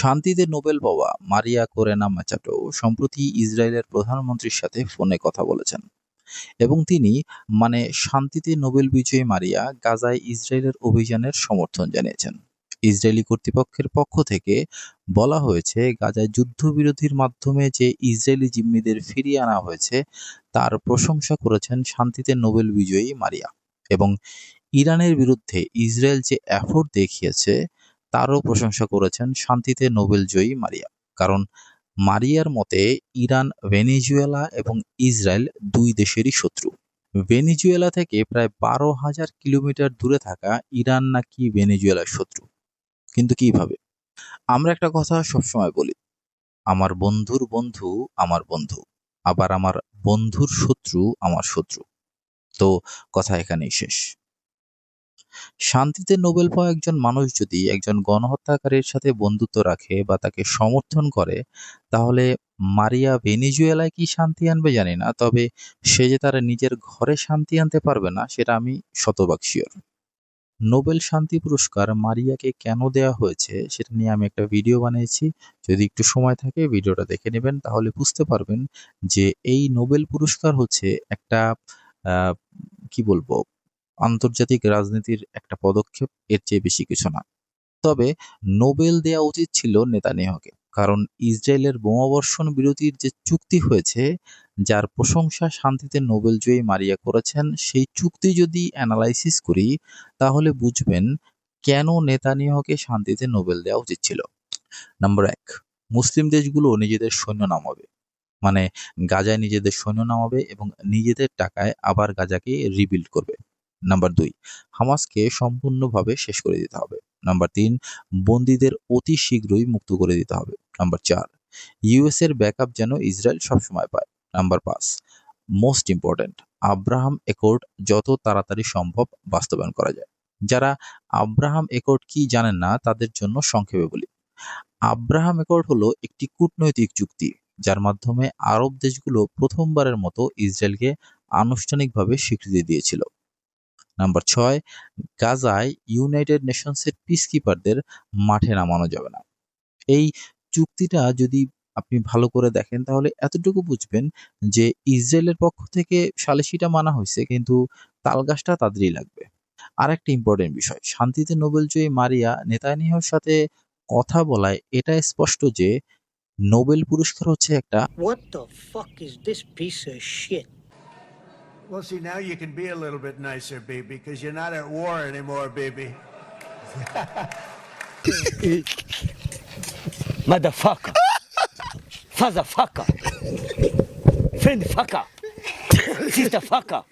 শান্তিতে নোবেল পাওয়া মারিয়া কোরেনা ম্যাচাটো সম্প্রতি ইসরায়েলের প্রধানমন্ত্রীর সাথে ফোনে কথা বলেছেন। এবং তিনি মানে শান্তিতে নোবেল বিজয়ী মারিয়া গাজায় ইসরায়েলের অভিযানের সমর্থন জানিয়েছেন। ইসরায়েলি কর্তৃপক্ষের পক্ষ থেকে বলা হয়েছে, গাজায় যুদ্ধবিরতির মাধ্যমে যে ইসরায়েলি জিম্মিদের ফিরিয়ে আনা হয়েছে, তার প্রশংসা করেছেন শান্তিতে নোবেল বিজয়ী মারিয়া। এবং ইরানের বিরুদ্ধে ইসরায়েল যে এফোর্ট দেখিয়েছে তারও প্রশংসা করেছেন শান্তিতে নোবেলজয়ী মারিয়া। কারণ মারিয়ার মতে, ইরান, ভেনেজুয়েলা এবং ইসরায়েল দুই দেশেরই শত্রু। ভেনেজুয়েলা থেকে প্রায় বারো হাজার কিলোমিটার দূরে থাকা ইরান নাকি ভেনেজুয়েলার শত্রু। কিন্তু কীভাবে? আমরা একটা কথা সবসময় বলি, আমার বন্ধুর বন্ধু আমার বন্ধু, আবার আমার বন্ধুর শত্রু আমার শত্রু। তো কথা এখানেই শেষ। শান্তিতে নোবেল পাওয়া একজন মানুষ যদি একজন গণহত্যাকারীর সাথে বন্ধুত্ব রাখে বা তাকে সমর্থন করে, তাহলে মারিয়া ভেনিজুয়েলায় কি শান্তি আনবে জানি না, তবে সে যে তার নিজের ঘরে শান্তি আনতে পারবে না, সেটা আমি শতভাগ শিওর নোবেল শান্তি পুরস্কার মারিয়াকে কেন দেওয়া হয়েছে, সেটা নিয়ে আমি একটা ভিডিও বানিয়েছি। যদি একটু সময় থাকে, ভিডিওটা দেখে নেবেন, তাহলে বুঝতে পারবেন যে এই নোবেল পুরস্কার হচ্ছে একটা কি বলব আন্তর্জাতিক রাজনীতির একটা পদক্ষেপ, এর চেয়ে বেশি কিছু না। তবে নোবেল দেয়া উচিত ছিল নেতানিয়াহুকে, কারণ ইসরায়েলের বোমাবর্ষণ বিরতির যে চুক্তি হয়েছে, যার প্রশংসা শান্তিতে নোবেল জয়ী মারিয়া করেছেন, সেই চুক্তি যদি অ্যানালাইসিস করি, তাহলে বুঝবেন কেন নেতানিয়াহুকে শান্তিতে নোবেল দেওয়া উচিত ছিল। নাম্বার এক, মুসলিম দেশগুলো নিজেদের সৈন্য নামাবে। মানে গাজায় নিজেদের সৈন্য নামাবে এবং নিজেদের টাকায় আবার গাজাকে রিবিল্ড করবে। নাম্বার দুই, হামাসকে সম্পূর্ণভাবে শেষ করে দিতে হবে। নাম্বার তিন, বন্দীদের অতি শীঘ্রই মুক্ত করে দিতে হবে। নাম্বার চার ইউএস এর ব্যাকআপ যেন ইসরায়েল সবসময় পায়। নাম্বার পাঁচ, মোস্ট ইম্পর্ট্যান্ট, আব্রাহাম একর্ড যত তাড়াতাড়ি সম্ভব বাস্তবায়ন করা যায়। যারা আব্রাহাম একর্ড কি জানেন না, তাদের জন্য সংক্ষেপে বলি। আব্রাহাম একর্ড হলো একটি কূটনৈতিক চুক্তি, যার মাধ্যমে আরব দেশগুলো প্রথমবারের মতো ইসরায়েলকে আনুষ্ঠানিকভাবে স্বীকৃতি দিয়েছিল। নাম্বার ছয়, গাজায় ইউনাইটেড নেশনসের পিসকিপারদের মাঠে নামানো যাবে না। এই চুক্তিটা যদি আপনি ভালো করে দেখেন, তাহলে এতটুকু বুঝবেন যে ইসরায়েলের পক্ষ থেকে সালিসিটা মানা হয়েছে, কিন্তু তালগাছটা তাদেরই লাগবে। আর একটা ইম্পর্টেন্ট বিষয়, শান্তিতে নোবেলজয়ী মারিয়া নেতানিয়াহুর সাথে কথা বলায় এটা স্পষ্ট যে নোবেল পুরস্কার হচ্ছে একটা Well, see, now you can be a little bit nicer, baby, because you're not at war anymore, baby. Motherfucker. Fatherfucker. Friend fucker. Sister fucker.